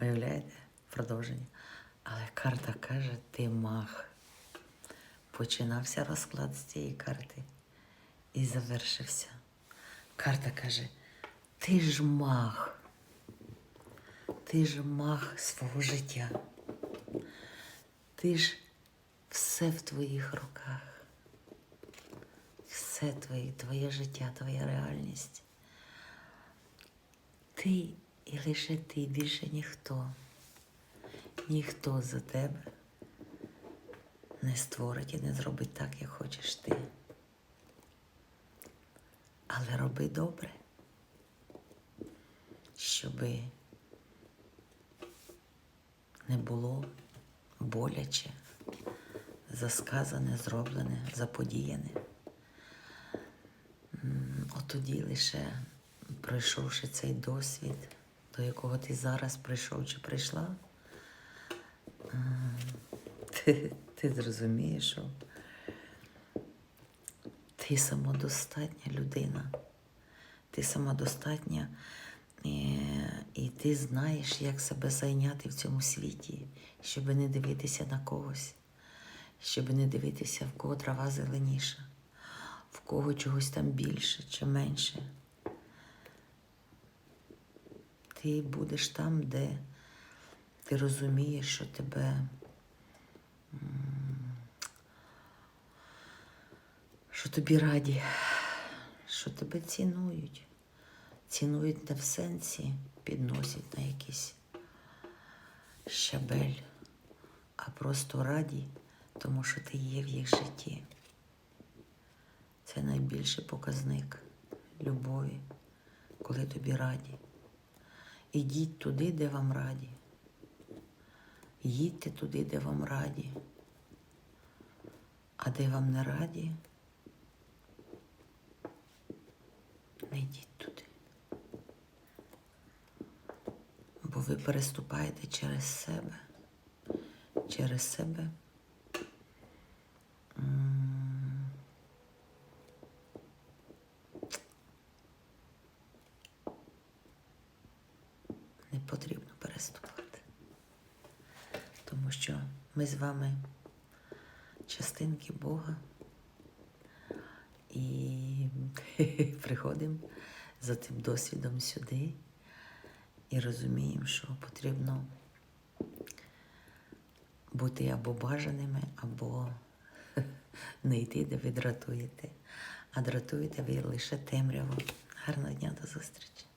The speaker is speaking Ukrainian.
Уявляєте? Продовження. Але карта каже, ти маг. Починався розклад з цієї карти і завершився. Карта каже, ти ж маг. Ти ж маг свого життя. Ти ж все в твоїх руках. Все твоє, твоє життя, твоя реальність. Ти і лише ти, більше ніхто. Ніхто за тебе не створить і не зробить так, як хочеш ти. Але роби добре, щоби не було боляче, засказане, зроблене, заподіяне. От тоді лише пройшовши цей досвід, до якого ти зараз прийшов чи прийшла, ти, ти зрозумієш, що ти самодостатня людина. Ти самодостатня і, і ти знаєш, як себе зайняти в цьому світі, щоб не дивитися на когось, щоб не дивитися, в кого трава зеленіша, в кого чогось там більше чи менше. Ти будеш там, де ти розумієш, що тебе. Що тобі раді, що тебе цінують. Цінують не в сенсі, підносять на якийсь щабель, а просто раді, тому що ти є в їх житті. Це найбільший показник любові, коли тобі раді. Ідіть туди, де вам раді. Їдьте туди, де вам раді. А де вам не раді, не йдіть туди. Бо ви переступаєте через себе, через себе. Потрібно переступати. Тому що ми з вами частинки Бога і приходимо за цим досвідом сюди і розуміємо, що потрібно бути або бажаними, або не йти, де ви дратуєте. А дратуєте ви лише темряву. Гарного дня до зустрічі!